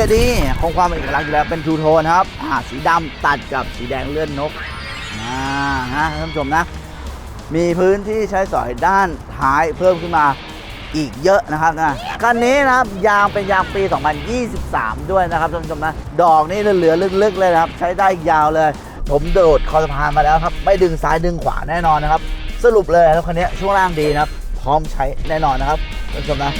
ยดีคงความเป็นเอกลักษณ์อยู่แล้วเป็นทูโทนครับอ่าสีดำตัดกับสีแดงเลื่อนนกอ่าฮะท่านผู้ชมนะ มีพื้นที่ใช้สอยด้านท้ายเพิ่มขึ้นมาอีกเยอะนะครับนะคันนี้นะครับยางเป็นยางปี 2023 ด้วยนะครับท่านผู้ชมนะ ดอกนี่เหลือลึกๆเลยนะครับ ใช้ได้ยาวเลย ผมโดดคอสะพานมาแล้วครับ ไม่ดึงซ้ายดึงขวาแน่นอนนะครับ สรุปเลยแล้วคันนี้ช่วงล่างดีนะครับ พร้อมใช้แน่นอนนะครับท่านผู้ชมนะ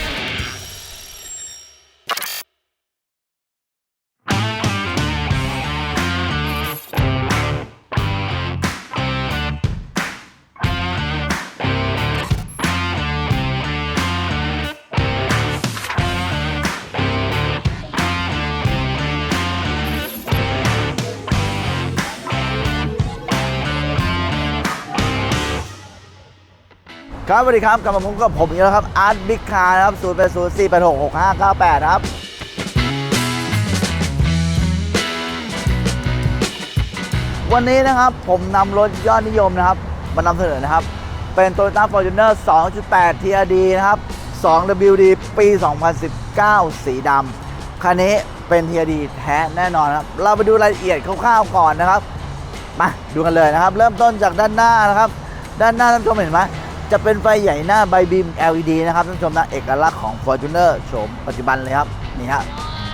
ครับสวัสดีครับกลับมาพบกับผมอีกแล้วครับอาร์ตบิ๊กคาร์นะครับ0 8 0 4 8 6 6 5 9 8ครับวันนี้นะครับผมนำรถยอดนิยมนะครับมานำเสนอนะครับ เป็น Toyota Fortuner 2.8 TRD นะครับ 2WD ปี 2019 สีดำคันนี้เป็น TRD แท้แน่นอนครับ เราไปดูรายละเอียดคร่าวๆก่อนนะครับ มาดูกันเลยนะครับ เริ่มต้นจากด้านหน้านะครับ ด้านหน้าท่านผู้ชมเห็นไหม จะเป็นไฟใหญ่หน้าใบบีม LED นะครับท่านผู้ชมนะเอกลักษณ์ของ Fortuner โฉมปัจจุบันเลยครับนี่ฮะ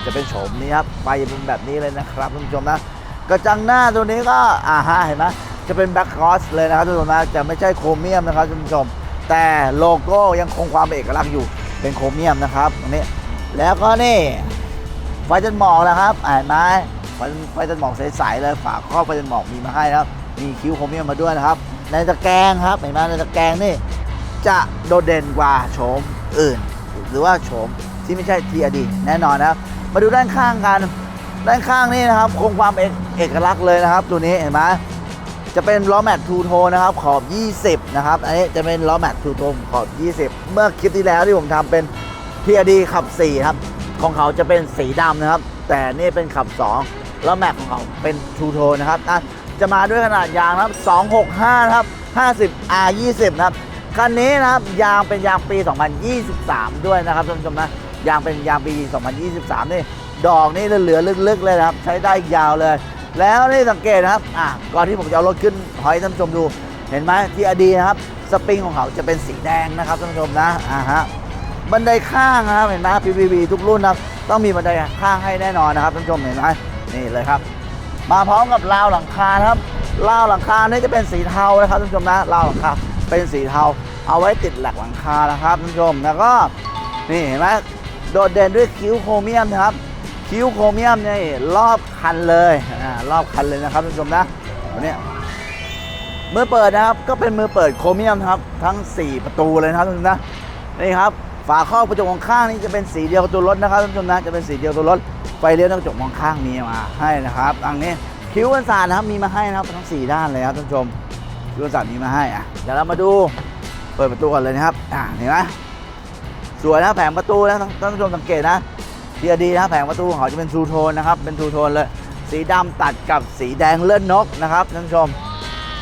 จะเป็นโฉมนี้ครับไฟจะเป็นแบบนี้เลยนะครับท่านผู้ชมนะกระจังหน้าตัวนี้ก็อ่าฮะเห็นไหมจะเป็นแบ็คคอสเลยนะครับท่านผู้ชมนะจะไม่ใช่โครเมียมนะครับท่านผู้ชม แต่โลโก้ยังคงความเป็นเอกลักษณ์อยู่เป็นโครเมียมนะครับตรงนี้แล้วก็นี่ไฟจันหมอกนะครับอ่าเห็นไหมไฟไฟจันหมอกใสๆเลยฝาครอบไฟจันหมอกมีมาให้นะครับมีคิ้วโครเมียมมาด้วยนะครับ ในตะแกรงครับ เห็นไหมในตะแกรงนี่ จะโดดเด่นกว่าโฉมอื่น หรือว่าโฉมที่ไม่ใช่ TRD แน่นอนนะครับ มาดูด้านข้างกัน ด้านข้างนี่นะครับ คงความเอกเอกลักษณ์เลยนะครับ ตัวนี้เห็นไหมจะเป็นล้อแม็กทูโทนะครับ ขอบ 20 นะครับ อันนี้จะเป็นล้อแม็กทูโทขอบ 20 เมื่อคลิปที่แล้วที่ผมทำเป็น TRD ขับ4ครับ ของเขาจะเป็นสีดำนะครับ แต่นี่เป็นขับ 2 แล้วแม็กของเขาเป็นทูโทนนะครับอะ จะมาด้วยขนาดยางนะครับ 265นะครับ50 R 20 นะครับคันนี้นะครับยางเป็นยางปี 2023 ด้วยนะครับท่านผู้ชมนะยางเป็นยางปี 2023 นี่ดอกนี่เหลือลึกๆเลยนะครับ ใช้ได้ยาวเลย แล้วนี่สังเกตนะครับอะก่อนที่ผมจะเอารถขึ้นหอยท่านผู้ชมดู เห็นไหมที่อดีนะครับสปริงของเขาจะเป็นสีแดงนะครับท่านผู้ชมนะอ่าฮะบันไดข้างนะครับเห็นไหม PVV ทุกรุ่นนะครับต้องมีบันไดข้างให้แน่นอนนะครับท่านผู้ชมเห็นไหมนี่เลยครับ มาพร้อมกับราวหลังคาครับราวหลังคานี่จะเป็นสีเทานะครับท่านผู้ชมนะราวหลังคาเป็นสีเทา เอาไว้ติดหลักหลังคานะครับท่านผู้ชมแล้วก็นี่เห็นไหมโดดเด่นด้วยคิ้วโครเมียมนะครับ คิ้วโครเมียมนี่รอบคันเลยอ่ารอบคันเลยนะครับท่านผู้ชมนะตัวนี้มือเปิดนะครับก็เป็นมือเปิดโครเมียมนะครับทั้ง 4 ประตูเลยนะครับท่านผู้ชมนะนี่ครับฝาครอบกระจกมองข้างนี่จะเป็นสีเดียวกับตัวรถนะครับท่านผู้ชมนะจะเป็นสีเดียวกับตัวรถ ไฟเลี้ยวกระจกมองข้างมีมาให้นะครับอันนี้คิ้วกันศาสตร์นะครับมีมาให้นะครับทั้ง 4 ด้านเลยครับท่านผู้ชมคิ้วกันศาสตร์มีมาให้อะเดี๋ยวเรามาดูเปิดประตูกันเลยนะครับอ่าเห็นไหมสวยนะแผงประตูนะท่านผู้ชมสังเกตนะทีดีนะแผงประตูของเขาจะเป็นทูโทนนะครับเป็นทูโทนเลยสีดำตัดกับสีแดงเลื่อนนกนะครับท่านผู้ชม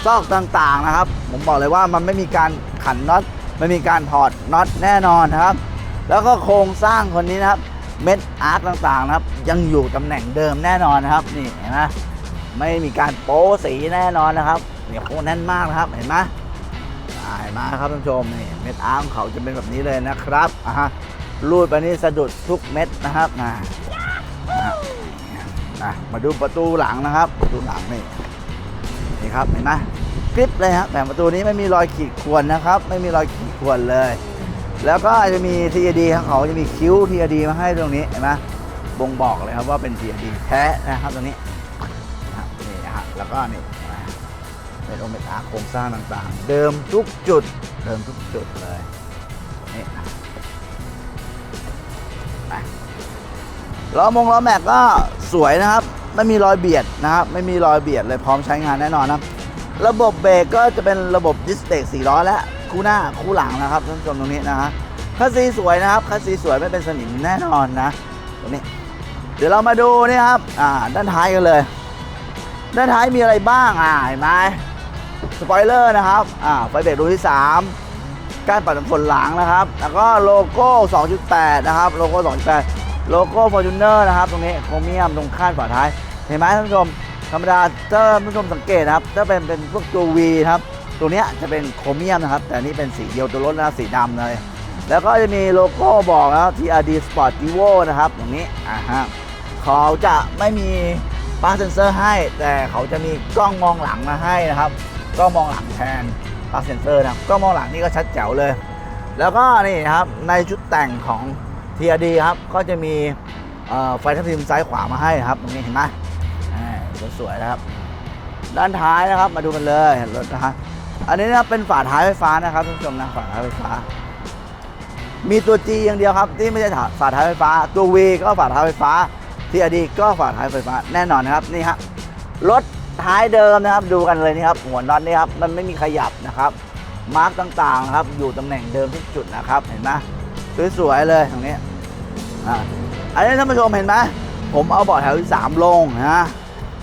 ซอกต่างๆนะครับ ผมบอกเลยว่ามันไม่มีการขันน็อตไม่มีการถอดน็อตแน่นอนนะครับ แล้วก็โครงสร้างคนนี้นะครับ เม็ดอาร์คต่างๆนะครับ ยังอยู่ตำแหน่งเดิมแน่นอนนะครับ นี่เห็นไหมไม่มีการโป๊สีแน่นอนนะครับเนี่ยโคแน่นมากนะครับเห็นไหมอ่าเห็นไหมครับท่านผู้ชมนี่เม็ดอาร์คของเขาจะเป็นแบบนี้เลยนะครับอ่าฮะรูดไปนี่สะดุดทุกเม็ดนะครับนะนะนะมาดูประตูหลังนะครับประตูหลังนี่นี่ครับเห็นไหมกริบเลยครับแต่ประตูนี้ไม่มีรอยขีดข่วนนะครับ ไม่มีรอยขีดข่วนเลย แล้วก็จะมี TAD ของเขาจะมีคิ้ว TAD มาให้ตรงนี้เห็นไหมบ่งบอกเลยครับว่าเป็น TAD แท้นะครับตรงนี้นะครับนี่นะครับแล้วก็นี่เห็นไหมเป็นโอเมตาโครงสร้างต่างๆ เดิมทุกจุด เดิมทุกจุดเลยนี่นะล้อมงล้อแม็กก็สวยนะครับ ไม่มีรอยเบียดนะครับ ไม่มีรอยเบียดเลยพร้อมใช้งานแน่นอนนะ ระบบเบรกก็จะเป็นระบบดิสเบรก4ล้อและ คู่หน้าคู่หลังนะครับท่านผู้ชมตรงนี้นะฮะคัสซีสวยนะครับคัสซีสวยไม่เป็นสนิมแน่นอนนะตรงนี้ เดี๋ยวเรามาดูนี่ครับอ่าด้านท้ายกันเลย ด้านท้ายมีอะไรบ้างอ่าเห็นไหมสปอยเลอร์นะครับอ่าไฟเบรกรุ่นที่ 3 การปัดน้ำฝนหลังนะครับ แล้วก็โลโก้ 2.8 นะครับ โลโก้ 2.8 โลโก้ Fortuner นะครับ ตรงนี้โครเมียมตรงข้างฝาท้าย เห็นไหมท่านผู้ชมธรรมดาถ้าท่านผู้ชมสังเกตนะครับ ถ้าเป็นเป็นพวกตัว V ครับ ตัวนี้จะเป็นโครเมียมนะครับ แต่นี่เป็นสีเดียวตัวรถนะสีดำเลย แล้วก็จะมีโลโก้บอกนะครับ TRD Sport Evo นะครับตรงนี้อ่าฮะเขาจะไม่มีปาร์เซนเซอร์ให้ แต่เขาจะมีกล้องมองหลังมาให้นะครับกล้องมองหลังแทนปาร์เซนเซอร์นะกล้องมองหลังนี่ก็ชัดแจ๋วเลย แล้วก็นี่นครับในชุดแต่งของ TRD ครับก็จะมีไฟทับทิมซ้ายขวามาให้นะครับตรงนี้เห็นไหมสวยๆนะครับด้านท้ายนะครับมาดูกันเลยรถนะฮะ อันนี้นะเป็นฝาท้ายไฟฟ้านะครับท่านผู้ชมนะฝาท้ายไฟฟ้า มีตัว G อย่างเดียวครับ ที่ไม่ใช่ฝาท้ายไฟฟ้า ตัว V ก็ฝาท้ายไฟฟ้า TRD ก็ฝาท้ายไฟฟ้าแน่นอนนะครับนี่ฮะรถท้ายเดิมนะครับดูกันเลยนี่ครับหัวน็อตนี่ครับมันไม่มีขยับนะครับมาร์กต่างๆครับอยู่ตำแหน่งเดิมทุกจุดนะครับเห็นไหมสวยๆเลยตรงนี้อ่าอันนี้ท่านผู้ชมเห็นไหมผมเอาเบาะแถวที่3ลงนะ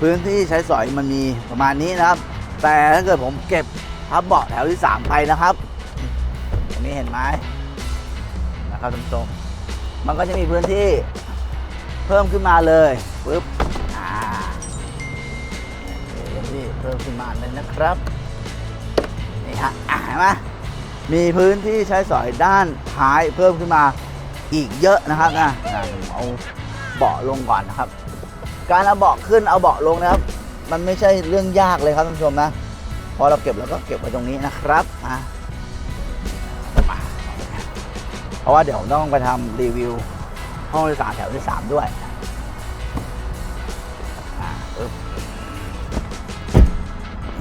พื้นที่ใช้สอยมันมีประมาณนี้นะครับ แต่ถ้าเกิดผมเก็บ พับเบาะแถวที่ 3 ไปนะครับตรงนี้เห็นไหมนะครับท่านผู้ชมมันก็จะมีพื้นที่เพิ่มขึ้นมาเลยปึ๊บอ่าพื้นที่เพิ่มขึ้นมาเลยนะครับนี่ฮะอะเห็นไหมมีพื้นที่ใช้สอยด้านท้ายเพิ่มขึ้นมาอีกเยอะนะครับนะอะผมเอาเบาะลงก่อนนะครับ การเอาเบาะขึ้นเอาเบาะลงนะครับ มันไม่ใช่เรื่องยากเลยครับท่านผู้ชมนะ อเราเก็บแล้วก็เก็บไว้ตรงนี้นะครับอะเพราะว่าเดี๋ยวต้องไปทำรีวิวห้องโดยสารแถวที่สามด้วย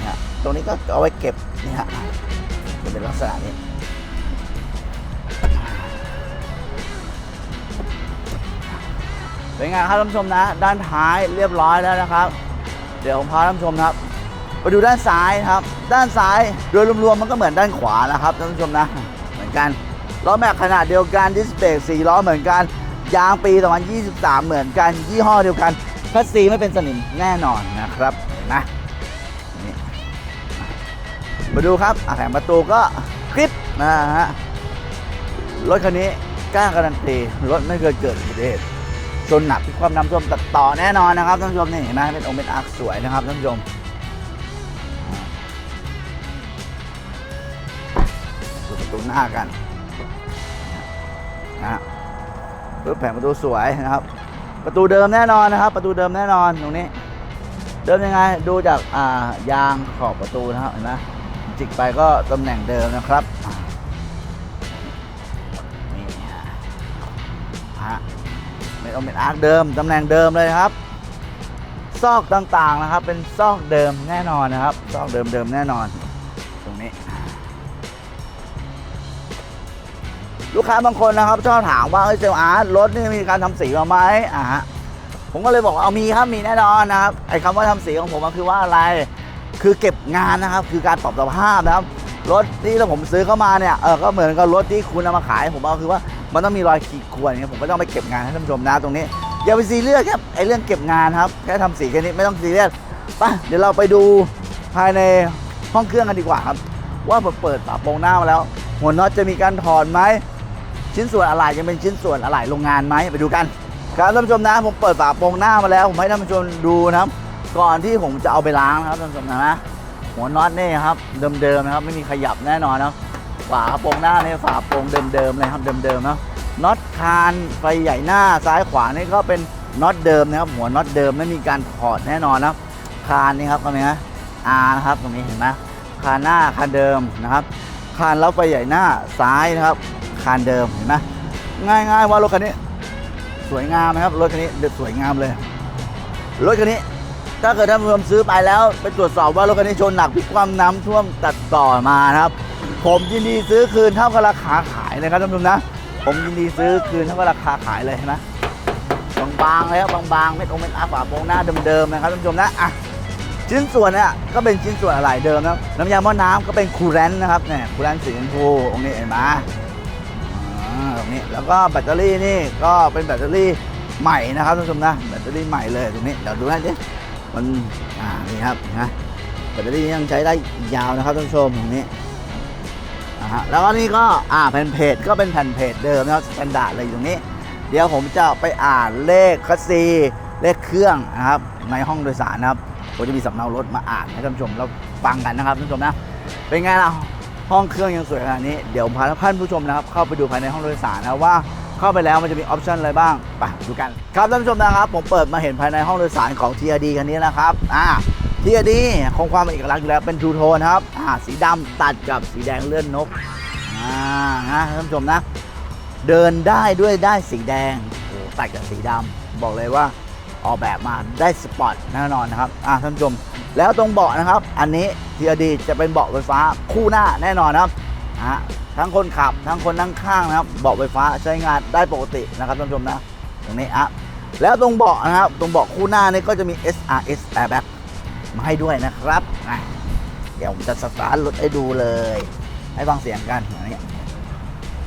นะตรงนี้ก็เอาไว้เก็บนี่ฮะจะเป็นลักษณะนี้เป็นไงครับท่านผู้ชมนะ ด้านท้ายเรียบร้อยแล้วนะครับ เดี๋ยวผมพาท่านผู้ชมนะครับ ไปดูด้านซ้ายครับ ด้านซ้ายโดยรวมๆมันก็เหมือนด้านขวานะครับท่านผู้ชมนะ เหมือนกันล้อแม็กขนาดเดียวกันดิสเบรกสี่ล้อเหมือนกัน ยางปี 2023 เหมือนกันยี่ห้อเดียวกันคัสซีไม่เป็นสนิมแน่นอนนะครับเห็นไหมนี่มาดูครับอะแผงประตูก็คลิปนะฮะรถคันนี้กล้าการันตีรถไม่เคยเกิดอุบัติเหตุชนหนักที่ความน้ำท่วมตัดต่อแน่นอนนะครับท่านผู้ชมนี่เห็นไหมเป็นองค์เป็นอาร์คสวยนะครับท่านผู้ชมูประตูหน้ากันนะฮะปึ๊บแผงประตูสวยนะครับ ประตูเดิมแน่นอนนะครับ ประตูเดิมแน่นอนตรงนี้ เดิมยังไงดูจากอ่ายางขอบประตูนะครับเห็นไหมจิกไปก็ตำแหน่งเดิมนะครับนี่ฮะเป็นองเป็นอาร์คเดิมตำแหน่งเดิมเลยครับ ซอกต่างๆนะครับ เป็นซอกเดิมแน่นอนนะครับ ซอกเดิมเดิมๆแน่นอน ตรงนี้ ลูกค้าบางคนนะครับชอบถามว่าเฮ้ยเซลอาร์ตรถนี่มีการทำสีมาไหมอ่าฮะผมก็เลยบอกว่าเอามีครับมีแน่นอนนะครับไอ้คำว่าทำสีของผมมันคือว่าอะไรคือเก็บงานนะครับ คือการปรับสภาพนะครับรถที่เราผมซื้อเข้ามาเนี่ยเออก็เหมือนกับรถที่คุณเอามาขาย ผมเอาคือว่ามันต้องมีรอยขีดข่วนเงี้ยผมก็ต้องไปเก็บงานให้ท่านผู้ชมนะตรงนี้อย่าไปซีเรียสครับไอ้เรื่องเก็บงานครับแค่ทำสีแค่นี้ไม่ต้องซีเรียสไปเดี๋ยวเราไปดูภายในห้องเครื่องกันดีกว่าครับ ว่าพอเปิดฝาโปรงหน้ามาแล้ว หัวน็อตจะมีการถอดไหม ชิ้นส่วนอะไหล่ยังเป็นชิ้นส่วนอะไหล่โรงงานไหมไปดูกัน ครับท่านผู้ชมนะผมเปิดฝาโปรงหน้ามาแล้ว ผมให้ท่านผู้ชมดูนะครับ ก่อนที่ผมจะเอาไปล้างนะครับท่านผู้ชมนะหัวน็อตนี่ครับเดิมๆนะครับ ไม่มีขยับแน่นอนนะฝาโปรงหน้านี่ฝาโปรงเดิมๆเลยครับเดิมๆนะน็อตคานไฟใหญ่หน้าซ้ายขวานี่ก็เป็นน็อตเดิมนะครับหัวน็อตเดิมไม่มีการถอดแน่นอนนะคานนี่ครับตรงนี้นะอานะครับตรงนี้เห็นไหมคานหน้าคานเดิมนะครับ คานแล้วไฟใหญ่หน้าซ้ายนะครับ คานเดิมเห็นไหมง่ายๆว่ารถคันนี้ สวยงามนะครับรถคันนี้เด็ดสวยงามเลยรถคันนี้ ถ้าเกิดท่านผู้ชมซื้อไปแล้ว ไปตรวจสอบว่ารถคันนี้ชนหนักพิกคว่ำน้ำท่วมตัดต่อมานะครับ ผมยินดีซื้อคืนเท่ากับราคาขายนะครับท่านผู้ชมนะ ผมยินดีซื้อคืนเท่ากับราคาขายเลยเห็นไหมบางๆเลยครับางๆเม็ดองเม็ดอาฝาโปรงหน้าเดิมๆนะครับท่านผู้ชมนะอะชิ้นส่วนเนี่ยก็เป็นชิ้นส่วนอะไหล่เดิมนะน้ำยาหม้อน้ำก็เป็นคูลแรนต์นะครับเนี่ยคูลแรนต์สีชมพูองค์นี้เห็นไหม นี้แล้วก็แบตเตอรี่นี่ก็เป็นแบตเตอรี่ใหม่นะครับท่านผู้ชมนะแบตเตอรี่ใหม่เลยตรงนี้เดี๋ยวดูให้ดิมันอ่านี่ครับนะแบตเตอรี่ยังใช้ได้ยาวนะครับท่านผู้ชมตรงนี้อ่าฮะแล้วก็นี่ก็อ่าแผ่นเพจก็เป็นแผ่นเพจเดิมนะครับสแตนดาร์ดเลยอยู่ตรงนี้ เดี๋ยวผมจะไปอ่านเลขคัสซีเลขเครื่องนะครับในห้องโดยสารนะครับผมจะมีสำเนารถมาอ่านให้ท่านผู้ชมแล้วฟังกันนะครับท่านผู้ชมนะเป็นไงล่ะ ห้องเครื่องยังสวยขนาดนี้ เดี๋ยวพาท่านผู้ชมนะครับ เข้าไปดูภายในห้องโดยสารนะว่าเข้าไปแล้วมันจะมีออปชันอะไรบ้าง ไปดูกัน ครับท่านผู้ชมนะครับ ผมเปิดมาเห็นภายในห้องโดยสารของ TRD คันนี้นะครับอ่า TRD คงความเป็นเอกลักษณ์อยู่แล้วเป็นทูโทนครับอ่าสีดำตัดกับสีแดงเลื่อนนกอ่านะท่านผู้ชมนะ เดินได้ด้วยได้สีแดงโอ้ตัดกับสีดำบอกเลยว่า ออกแบบมาได้สปอร์ตแน่นอนนะครับอ่าท่านผู้ชม แล้วตรงเบาะนะครับ อันนี้ TRD จะเป็นเบาะไฟฟ้าคู่หน้าแน่นอนนะครับอ่าทั้งคนขับทั้งคนนั่งข้างนะครับ เบาะไฟฟ้าใช้งานได้ปกตินะครับท่านผู้ชมนะ ตรงนี้อะแล้วตรงเบาะนะครับ ตรงเบาะคู่หน้านี่ก็จะมี SRS airbag มาให้ด้วยนะครับเดี๋ยวผมจะสตาร์ทรถให้ดูเลย ให้ฟังเสียงกันอันนี้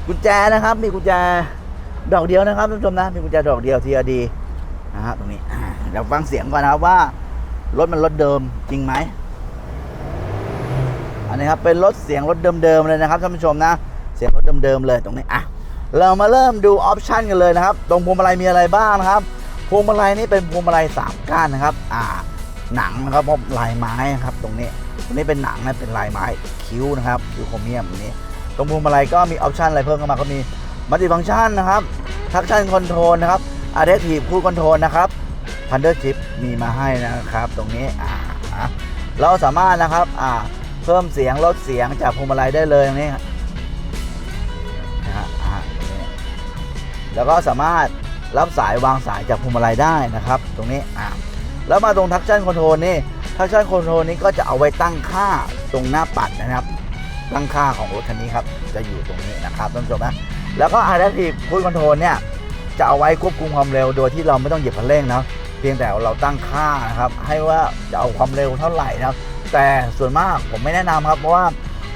กุญแจนะครับ มีกุญแจดอกเดียวนะครับท่านผู้ชมนะ มีกุญแจดอกเดียวทีอดี นะฮะตรงนี้เดี๋ยวฟังเสียงก่อนนะครับว่ารถมันรถเดิมจริงไหมอันนี้ครับเป็นรถเสียงรถเดิมๆเลยนะครับท่านผู้ชมนะเสียงรถเดิมๆเลยตรงนี้อะเรามาเริ่มดูออปชันกันเลยนะครับ ตรงพวงมาลัยมีอะไรบ้างนะครับพวงมาลัยนี่เป็นพวงมาลัยสามก้านนะครับอ่าหนังนะครับพราะลายไม้ครับ ตรงนี้ตรงนี้เป็นหนังนะเป็นลายไม้คิ้วนะครับคิ้วโครเมียมตรงนี้ ตรงพวงมาลัยก็มีออปชันอะไรเพิ่มเข้ามาก็มีมัลติฟังก์ชันนะครับทักชันคอนโทรลนะครับ อะเดทีฟคูคอนโทรลนะครับพันเดอร์ชิปมีมาให้นะครับ ตรงนี้อ่าเราสามารถนะครับอ่าเพิ่มเสียงลดเสียงจากพวงมาลัยได้เลยตรงนี้นะฮะอ่าแล้วก็สามารถรับสายวางสายจากพวงมาลัยได้นะครับ ตรงนี้อ่าแล้วมาตรงทักชั่นคอนโทรลนี่ทักชั่นคอนโทรลนี้ก็จะเอาไว้ตั้งค่าตรงหน้าปัดนะครับ ตั้งค่าของรถคันนี้ครับ จะอยู่ตรงนี้นะครับท่านผู้ชมนะแล้วก็ Adaptive Cruise Control เนี่ย จะเอาไว้ควบคุมความเร็วโดยที่เราไม่ต้องเหยียบคันเร่งนะเพียงแต่เราตั้งค่านะครับ ให้ว่าจะเอาความเร็วเท่าไหร่นะครับ แต่ส่วนมากผมไม่แนะนำครับ เพราะว่า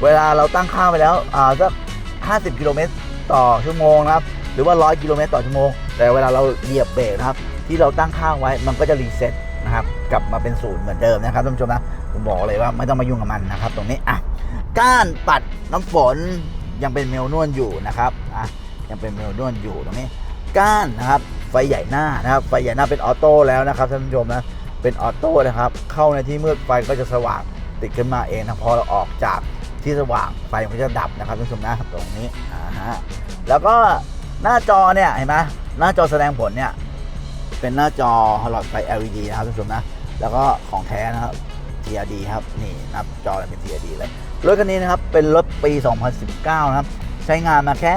เวลาเราตั้งค่าไปแล้วอ่าสัก50 กิโลเมตรต่อชั่วโมงนะครับ หรือว่า 100 กิโลเมตรต่อชั่วโมง แต่เวลาเราเหยียบเบรกนะครับ ที่เราตั้งค่าไว้มันก็จะรีเซ็ตนะครับ กลับมาเป็นศูนย์เหมือนเดิมนะครับท่านผู้ชมนะ ผมบอกเลยว่าไม่ต้องมายุ่งกับมันนะครับ ตรงนี้อะก้านปัดน้ำฝนยังเป็นเมลนวลอยู่นะครับอะยังเป็นเมลนวลอยู่ตรงนี้ ก้านนะครับ ไฟใหญ่หน้านะครับ ไฟใหญ่หน้าเป็นออโต้แล้วนะครับท่านผู้ชมนะ เป็นออโต้นะครับ เข้าในที่มืดไฟก็จะสว่างติดขึ้นมาเองนะพอเราออกจากที่สว่างไฟมันก็จะดับนะครับท่านผู้ชมนะตรงนี้อ่าฮะแล้วก็หน้าจอเนี่ยเห็นไหมหน้าจอแสดงผลเนี่ยเป็นหน้าจอหลอดไฟ LED นะครับท่านผู้ชมนะ แล้วก็ของแท้นะครับ TRD ครับนี่นับจอเป็น TRD เลยรถคันนี้นะครับเป็นรถปี 2019 นะครับ ใช้งานมาแค่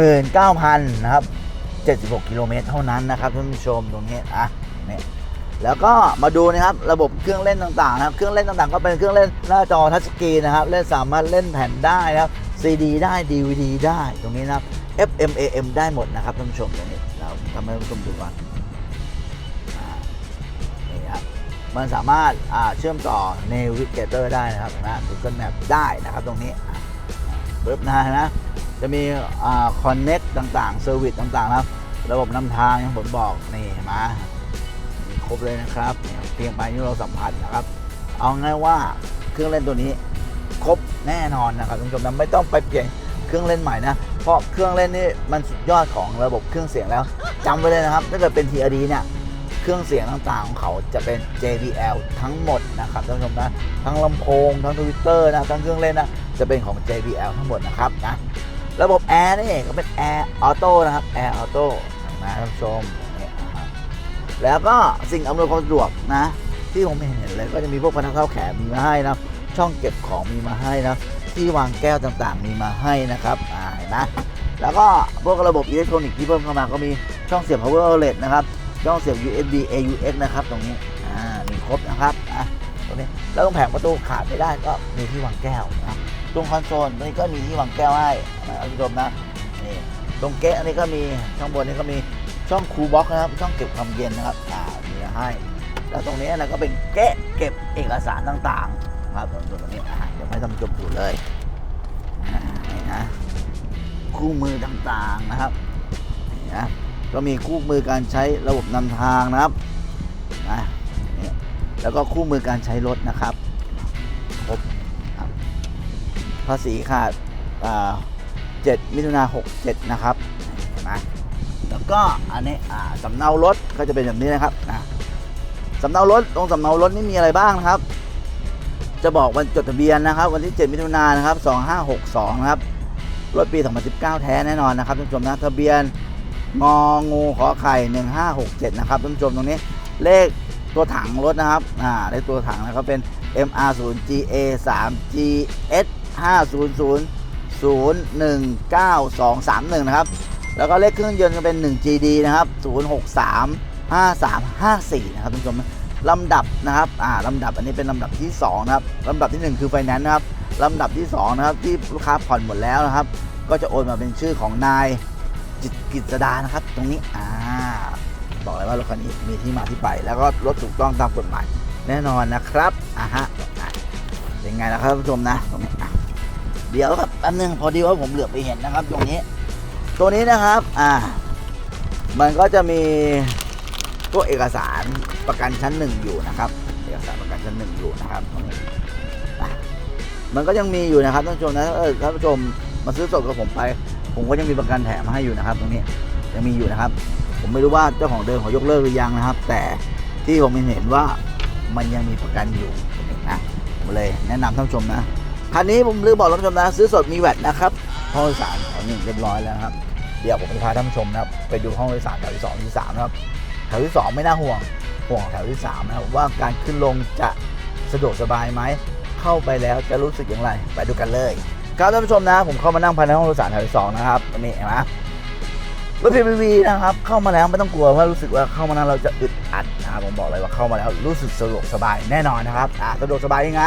49,000นะครับ76กิโลเมตรเท่านั้นนะครับท่านผู้ชมตรงนี้อะนี่แล้วก็มาดูนะครับระบบเครื่องเล่นต่างๆนะครับเครื่องเล่นต่างๆ ก็เป็นเครื่องเล่นหน้าจอทัชสกรีนนะครับเล่นสามารถเล่นแผ่นได้นะครับ CD ได้ DVD ได้ตรงนี้นะครับ FM AM ได้หมดนะครับท่านผู้ชมตรงนี้เราทำให้ท่านผู้ชมดูก่อนนี่ครับมันสามารถาเชื่อมต่อ Navigator ได้นะครับนะ Google Map ได้นะครับตรงนี้ปึ๊บนะนะ จะมีคอ่า Connect ต่างๆ Service ต่างๆครับ ระบบนำทางอย่างผมบอกนี่มามีครบเลยนะครับเนี่ยเพียงไปที่เราสัมผัสนะครับ เอาง่ายว่าเครื่องเล่นตัวนี้ครบแน่นอนนะครับท่านผู้ชมนะไม่ต้องไปเปลี่ยนเครื่องเล่นใหม่นะเพราะเครื่องเล่นนี่มันสุดยอดของระบบเครื่องเสียงแล้วจำไว้เลยนะครับถ้าเกิดเป็น TRD เนี่ยเครื่องเสียงต่างๆของเขาจะเป็น JBL ทั้งหมดนะครับท่านผู้ชมนะทั้งลำโพงทั้งทวิตเตอร์นะทั้งเครื่องเล่นนะจะเป็นของ JBL ทั้งหมดนะครับนะ ระบบแอร์นี่ก็เป็นแอร์ออโต้นะครับแอร์ออโต้นะท่านผู้ชมนี่นะครับแล้วก็สิ่งอำนวยความสะดวกนะ ที่ผมเห็นเลยก็จะมีพวกพนักเท้าแขนมีมาให้นะช่องเก็บของมีมาให้นะที่วางแก้วต่างๆ มีมาให้นะครับอ่าเห็นไหมแล้วก็พวกระบบอิเล็กทรอนิกส์ที่เพิ่มเข้ามาก็มีช่องเสียบ power outlet นะครับช่องเสียบ USB AUX นะครับตรงนี้อ่ามีครบนะครับอะตรงนี้แล้วตรงแผงประตูขาดไม่ได้ก็มีที่วางแก้วนะครับ ตรงคอนโซลตรงนี้ก็มีที่วางแก้วให้นะท่านผู้ชมนะนี่ตรงเก๊ะอันนี้ก็มีช่องบนนี้ก็มีช่องคูลบ็อกนะครับ ช่องเก็บความเย็นนะครับอ่ามีให้ แล้วตรงนี้นะก็เป็นเก๊ะเก็บเอกสารต่างๆครับส่วนตรงนี้อะเดี๋ยวไม่ต้องจบดูเลยอ่านี่นะคู่มือต่างๆนะครับนี่นะก็มีคู่มือการใช้ระบบนำทางนะครับนะแล้วก็คู่มือการใช้รถนะครับาษีขาดเจ็ดมิถุนาหกเจ็ดนะครับนะแล้วก็อันนี้สำเนารถก็จะเป็นแบบนี้นะครับนะสำเนารถตรงสำเนารถนี่มีอะไรบ้างนะครับ จะบอกวันจดทะเบียนนะครับ วันที่ 7 มิถุนายนนะครับ 2562 นะครับ รถปี 2019 แท้แน่นอนนะครับท่านผู้ชมนะทะเบียนงองูขอไข่ 1567 นะครับท่านผู้ชมตรงนี้เลขตัวถังรถนะครับ อ่า เลขตัวถังนะครับเป็น MR0GA3GS 500019231 นะครับ แล้วก็เลขเครื่องยนต์ก็เป็น 1GD นะครับ 0635354 นะครับทุกผู้ชมลำดับนะครับอ่าลำดับอันนี้เป็นลำดับที่ 2 นะครับลำดับที่ 1 คือไฟแนนซ์นะครับลำดับที่ 2 นะครับ ที่ลูกค้าผ่อนหมดแล้วนะครับ ก็จะโอนมาเป็นชื่อของนายจิตกิจดานะครับ ตรงนี้อ่าบอกเลยว่ารถคันนี้มีที่มาที่ไป แล้วก็รถถูกต้องตามกฎหมายแน่นอนนะครับอะฮะเป็นไงนะครับท่านผู้ชมนะตรงนี้ เดี๋ยวครับแป๊บนึงพอดีว่าผมเหลือบไปเห็นนะครับ ตรงนี้ ตัวนี้นะครับ อ่า มันก็จะมีพวเอกสารประกันชั้นหนึ่งอยู่นะครับ เอกสารประกันชั้นหนึ่งอยู่นะครับตรงนี้อะมันก็ยังมีอยู่นะครับท่านผู้ชมนะเออท่านผู้ชมมาซื้อสดกับผมไป ผมก็ยังมีประกันแถมมาให้อยู่นะครับ ตรงนี้ยังมีอยู่นะครับ ผมไม่รู้ว่าเจ้าของเดิมเขายกเลิกหรือยังนะครับ แต่ที่ผมเห็นว่ามันยังมีประกันอยู่นะผมเลยแนะนำท่านผู้ชมนะ คันนี้ผมลืมบอกท่านผู้ชมนะซื้อสดมีแวดนะครับห้องโดยสารแถวหนึ่งเรียบร้อยแล้วครับ เดี๋ยวผมจะพาท่านผู้ชมนะครับไปดูห้องโดยสารแถวที่สองที่สามนะครับแถวที่สองไม่น่าห่วงห่วงแถวที่สามนะครับว่าการขึ้นลงจะสะดวกสบายไหมเข้าไปแล้วจะรู้สึกอย่างไร ไปดูกันเลยครับท่านผู้ชมนะ ผมเข้ามานั่งภายในห้องโดยสารแถวที่สองนะครับนี้เห็นไหมรถ PPV นะครับเข้ามาแล้วไม่ต้องกลัวว่ารู้สึกว่าเข้ามาแล้วเราจะอึดอัดนะครับผมบอกเลยว่าเข้ามาแล้วรู้สึกสะดวกสบายแน่นอนนะครับอ่าสะดวกสบายยังไง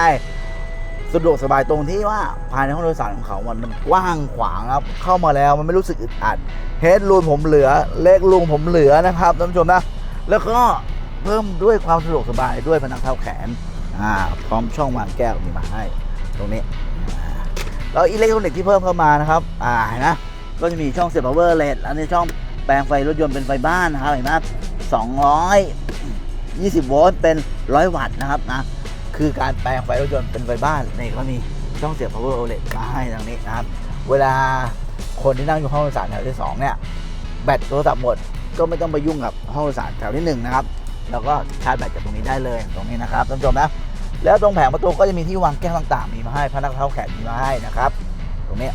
สะดวกสบายตรงที่ว่าภายในห้องโดยสารของเขามันมันกว้างขวางครับ เข้ามาแล้วมันไม่รู้สึกอึดอัดเฮดรูมผมเหลือ เล็กรูมผมเหลือนะครับท่านผู้ชมนะ แล้วก็เพิ่มด้วยความสะดวกสบายด้วยพนักเท้าแขนอ่าพร้อมช่องวางแก้วมีมาให้ตรงนี้แล้วอิเล็กทรอนิกส์ที่เพิ่มเข้ามานะครับอ่าเห็นไหมก็จะมีช่องเสียบ power LED อันนี้ช่องแปลงไฟรถยนต์เป็นไฟบ้านนะครับเห็นไหม220โวลต์เป็น100วัตต์นะครับนะ คือการแปลงไฟรถยนต์เป็นไฟบ้านนี่ก็มีช่องเสียบ power LED มาให้ตรงนี้นะครับ เวลาคนที่นั่งอยู่ห้องโดยสารแถวที่สองเนี่ยแบตโทรศัพท์หมดก็ไม่ต้องไปยุ่งกับห้องโดยสารแถวที่หนึ่งนะครับแล้วก็ชาร์จแบตจากตรงนี้ได้เลยตรงนี้นะครับท่านผู้ชมนะแล้วตรงแผงประตูก็จะมีที่วางแก้วต่างๆ มีมาให้พนักเท้าแขนมีมาให้นะครับ ตรงนี้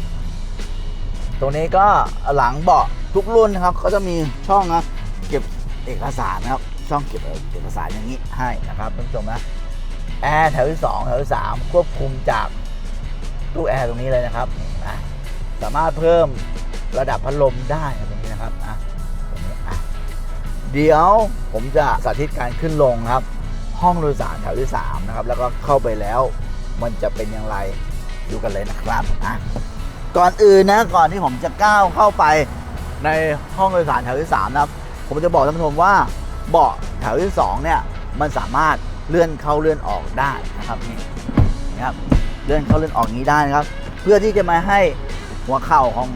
ตรงนี้ก็หลังเบาะทุกรุ่นนะครับ ก็จะมีช่องนะเก็บเอกสารนะครับ ช่องเก็บเอกสารอย่างนี้ให้นะครับท่านผู้ชมนะ แอร์แถวที่ 2 แถวที่ 3 ควบคุมจากตู้แอร์ตรงนี้เลยนะครับนะสามารถเพิ่มระดับพัดลมได้ตรงนี้นะครับอะตรงนี้อะเดี๋ยวผมจะสาธิตการขึ้นลงครับ ห้องโดยสารแถวที่ 3 นะครับ แล้วก็เข้าไปแล้วมันจะเป็นอย่างไรดูกันเลยนะครับอะก่อนอื่นนะก่อนที่ผมจะก้าวเข้าไปในห้องโดยสารแถวที่3นะครับผมจะบอกท่านผู้ชมว่าเบาะแถวที่2เนี่ยมันสามารถเลื่อนเข้าเลื่อนออก ได้นะครับนี่นะครับเลื่อนเข้าเลื่อนออกนี้ได้นะครับ เพื่อที่จะมาให้หัวเข่าของ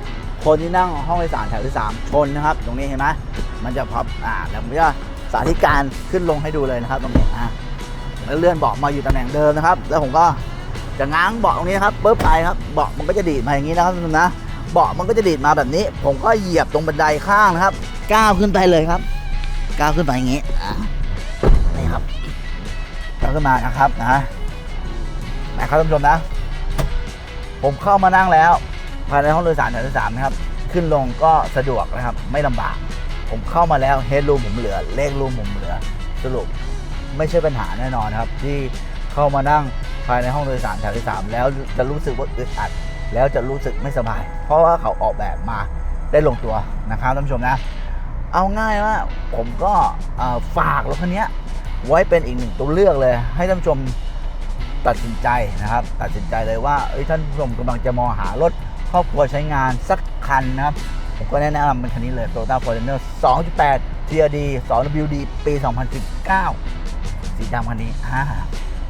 คนที่นั่งห้องโดยสารแถวที่ 3 ชนนะครับ ตรงนี้เห็นไหมมันจะพับอ่าแล้วผมจะสาธิตการขึ้นลงให้ดูเลยนะครับตรงนี้อ่าแล้วเลื่อนเบาะมาอยู่ตำแหน่งเดิมนะครับ แล้วผมก็จะง้างเบาะตรงนี้ครับปุ๊บไปครับเบาะมันก็จะดีดมาอย่างนี้นะครับทุกคนนะ เบาะมันก็จะดีดมาแบบนี้ ผมก็เหยียบตรงบันไดข้างนะครับก้าวขึ้นไปเลยครับก้าวขึ้นไปอย่างนี้อะนี่ครับ ก้วขึ้นมานะครับนะนะครับท่านผู้ชมนะ ผมเข้ามานั่งแล้ว ภายในห้องโดยสารแถวที่สามนะครับ ขึ้นลงก็สะดวกนะครับ ไม่ลำบาก ผมเข้ามาแล้วเฮดรูมผมเหลือ เลขรูมผมเหลือ สรุปไม่ใช่ปัญหาแน่นอนครับ ที่เข้ามานั่งภายในห้องโดยสารแถวที่3แล้วจะรู้สึกว่าอึดอัด แล้วจะรู้สึกไม่สบาย เพราะว่าเขาออกแบบมาได้ลงตัวนะครับท่านผู้ชมนะ เอาง่ายว่าผมก็ฝากรถคันนี้ ไว้เป็นอีกหนึ่งตัวเลือกเลย ให้ท่านผู้ชมตัดสินใจนะครับ ตัดสินใจเลยว่าท่านผู้ชมกำลังจะมองหารถครอบครัวใช้งานสักคันนะครับ ผมก็แนะนำเป็นคันนี้เลย Toyota Fortuner 2.8 TRD 2WD ปี 2019 สีดำคันนี้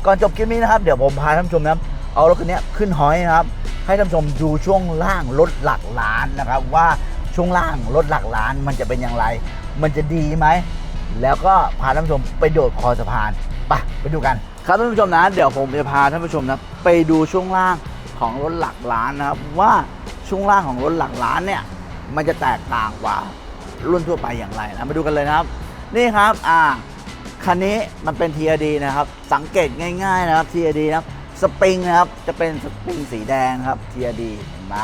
ก่อนจบคลิปนี้นะครับ เดี๋ยวผมพาท่านผู้ชมนะครับ เอารถคันนี้ขึ้นหอยนะครับ ให้ท่านผู้ชมดูช่วงล่างรถหลักล้านนะครับ ว่าช่วงล่างรถหลักล้านมันจะเป็นอย่างไร มันจะดีไหม แล้วก็พาท่านผู้ชมไปโดดคอสะพานไปไปดูกัน ครับท่านผู้ชมนะ เดี๋ยวผมจะพาท่านผู้ชมนะไปดูช่วงล่างของรถหลักล้านนะครับว่าช่วงล่างของรถหลักล้านเนี่ยมันจะแตกต่างกว่ารุ่นทั่วไปอย่างไรนะมาดูกันเลยนะครับ นี่ครับอ่าคันนี้มันเป็น TRD นะครับ สังเกตง่าย ๆ นะครับ TRD นะครับสปริงนะครับจะเป็นสปริงสีแดงครับ TRD เห็นไหม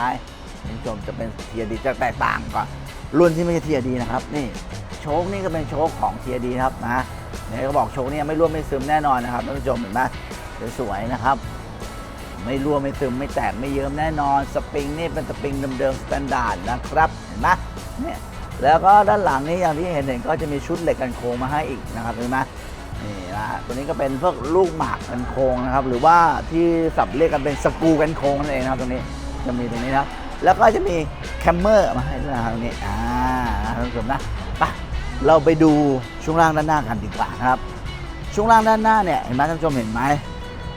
คุณผู้ชมจะเป็น TRD จะแตกต่างก่อนรุ่นที่ไม่ใช่ TRD นะครับนี่ โชคนี่ก็เป็นโชคของ TRD นะครับนะเนี่ยก็บอกโชคนี่ไม่ร่วมไม่ซึมแน่นอนนะครับท่านผู้ชมเห็นไหมสวยๆนะครับ ไม่รั่วไม่ซึมไม่แตกไม่เยิ้มแน่นอนสปริงนี่เป็นสปริงเดิมๆสแตนดาร์ดนะครับเห็นไหมเนี่ยแล้วก็ด้านหลังนี่อย่างที่เห็นเห็นก็จะมีชุดเหล็กกันโค้งมาให้อีกนะครับเห็นไหมนี่นะตัวนี้ก็เป็นพวกลูกหมากกันโค้งนะครับ หรือว่าที่สับเรียกกันเป็นสกูกันโค้งนั่นเองนะครับตรงนี้จะมีตรงนี้นะครับแล้วก็จะมีแคมเมอร์มาให้ด้วยนะครับตรงนี้อ่าท่านผู้ชมนะไป เราไปดูช่วงล่างด้านหน้ากันดีกว่าครับ ช่วงล่างด้านหน้าเนี่ยเห็นไหมท่านผู้ชมเห็นไหม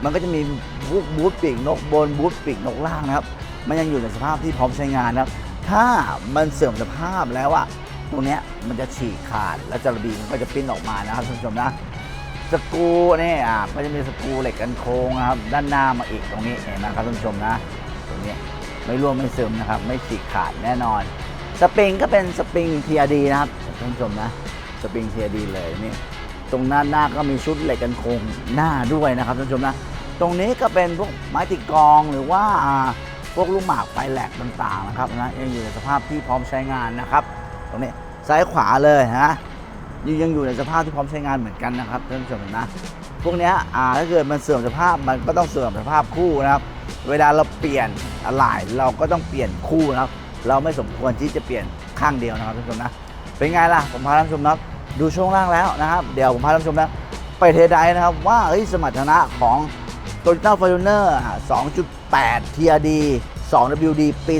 มันก็จะมีบูธบูธปีกนกบนบูธปีกนกล่างนะครับมันยังอยู่ในสภาพที่พร้อมใช้งานนะครับ ถ้ามันเสื่อมสภาพแล้วอะตรงเนี้ยมันจะฉีกขาดแล้วจระบีมันก็จะปิ้นออกมานะครับท่านผู้ชมนะสกรูเนี่ยอะมันจะมีสกรูเหล็กกันโค้งนะครับ ด้านหน้ามาอีกตรงนี้เห็นไหมครับท่านผู้ชมนะ ตรงนี้ไม่ร่วงไม่ซึมนะครับ ไม่ฉีกขาดแน่นอน สปริงก็เป็นสปริง TRD นะครับ ท่านผู้ชมนะสปริง TRD เลยนี่ตรงหน้าหน้าก็มีชุดเหล็กกันโครงหน้าด้วยนะครับท่านผู้ชมนะ ตรงนี้ก็เป็นพวกไม้ติดกองหรือว่าพวกลูกหมากไฟแหลกต่างๆนะครับนะยังอยู่ในสภาพที่พร้อมใช้งานนะครับ ตรงนี้ซ้ายขวาเลยนะยังยังอยู่ในสภาพที่พร้อมใช้งานเหมือนกันนะครับท่านผู้ชมนะพวกนี้อ่าถ้าเกิดมันเสื่อมสภาพมันก็ต้องเสื่อมสภาพคู่นะครับ เวลาเราเปลี่ยนอะไหล่เราก็ต้องเปลี่ยนคู่นะครับ เราไม่สมควรที่จะเปลี่ยนข้างเดียวนะครับท่านผู้ชมนะ เป็นไงล่ะ ผมพาท่านชมนะดูช่วงล่างแล้วนะครับ เดี๋ยวผมพาท่านชมนะไปเทสไดนะครับว่าเฮ้ยสมรรถนะของ Toyota Fortuner 2.8 TRD 2WD ปี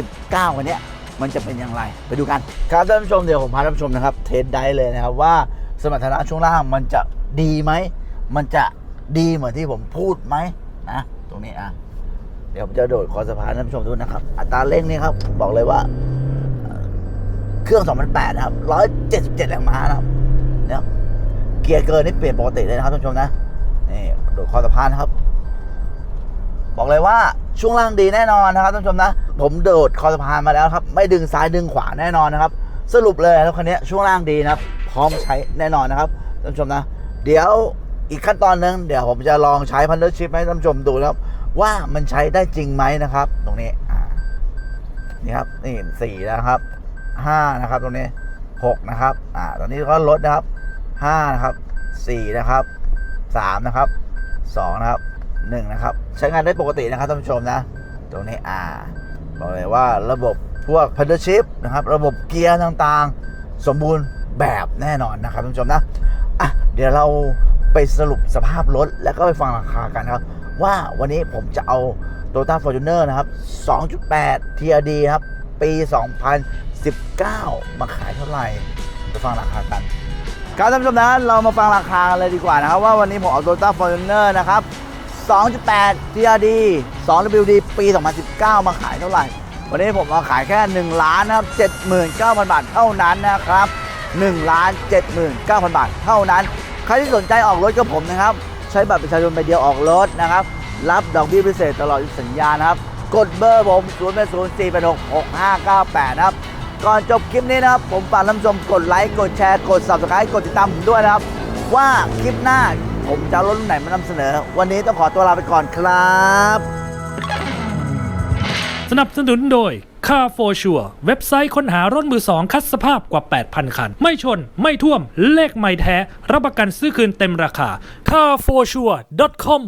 2019 วันนี้มันจะเป็นอย่างไร ไปดูกัน ครับท่านผู้ชมเดี๋ยวผมพาท่านผู้ชมนะครับเทสไดฟ์เลยนะครับว่าสมรรถนะช่วงล่างมันจะดีไหม มันจะดีเหมือนที่ผมพูดไหมนะ ตรงนี้อะ เดี๋ยวผมจะโดดคอสะพานท่านผู้ชมดูนะครับ อัตราเร่งนี่ครับ บอกเลยว่า เครื่อง 2008 นะครับ 177 แรงม้านะครับเนี่ยเกียร์เกินนี่เปลี่ยนปกติเลยนะครับท่านผู้ชมนะ นี่โดดคอสะพานนะครับ บอกเลยว่าช่วงล่างดีแน่นอนนะครับท่านผู้ชมนะ ผมโดดคอสะพานมาแล้วครับ ไม่ดึงซ้ายดึงขวาแน่นอนนะครับ สรุปเลยแล้วคันนี้ช่วงล่างดีนะครับ พร้อมใช้แน่นอนนะครับท่านผู้ชมนะ เดี๋ยวอีกขั้นตอนหนึงเดี๋ยวผมจะลองใช้พันเดอร์ชิพให้ท่านผู้ชมดูนะครับ ว่ามันใช้ได้จริงไหมนะครับ ตรงนี้นี่ครับนี่สี่แล้วครับ ห้านะครับตรงนี้หกนะครับอ่าตอนนี้ก็ลดนะครับห้านะครับสี่นะครับสามนะครับสองนะครับหนึ่งนะครับใช้งานได้ปกตินะครับท่านผู้ชมนะ ตรงนี้อ่าบอกเลยว่าระบบพวกพันเดอร์ชิพนะครับระบบเกียร์ต่างๆ สมบูรณ์แบบแน่นอนนะครับท่านผู้ชมนะอะเดี๋ยวเราไปสรุปสภาพรถแล้วก็ไปฟังราคากันครับ ว่าวันนี้ผมจะเอา Toyota Fortuner นะครับ 2.8 TRD ครับ ปี 2019 มาขายเท่าไหร่ไปฟังราคากันครับท่านผู้ชมนะเรามาฟังราคาเลยดีกว่านะครับ ว่าวันนี้ผมเอา Toyota Fortuner นะครับ 2.8 TRD 2WD ปี 2019 มาขายเท่าไหร่ วันนี้ผมมาขายแค่ 1 ล้านนะครับ 79,000 บาทเท่านั้นนะครับ1ล้าน79,000 บาทเท่านั้น ใครที่สนใจออกรถกับผมนะครับ ใช้บัตรประชาชนใบเดียวออกรถนะครับ รับดอกเบี้ยพิเศษตลอดสัญญานะครับ กดเบอร์ผม0 8 0 4 8 6 6 5 9 8 นะครับ ก่อนจบคลิปนี้นะครับ ผมฝากท่านผู้ชมกดไลค์ กดแชร์ กด subscribe กดติดตามผมด้วยนะครับ ว่าคลิปหน้าผมจะรถรุ่นไหนมานำเสนอ วันนี้ต้องขอตัวลาไปก่อนครับ สนับสนุนโดย Car for Sure เว็บไซต์ค้นหารถมือสองคัดสภาพกว่า 8,000 คัน ไม่ชน ไม่ท่วม เลขไม่แท้ รับประกันซื้อคืนเต็มราคา carforsure.com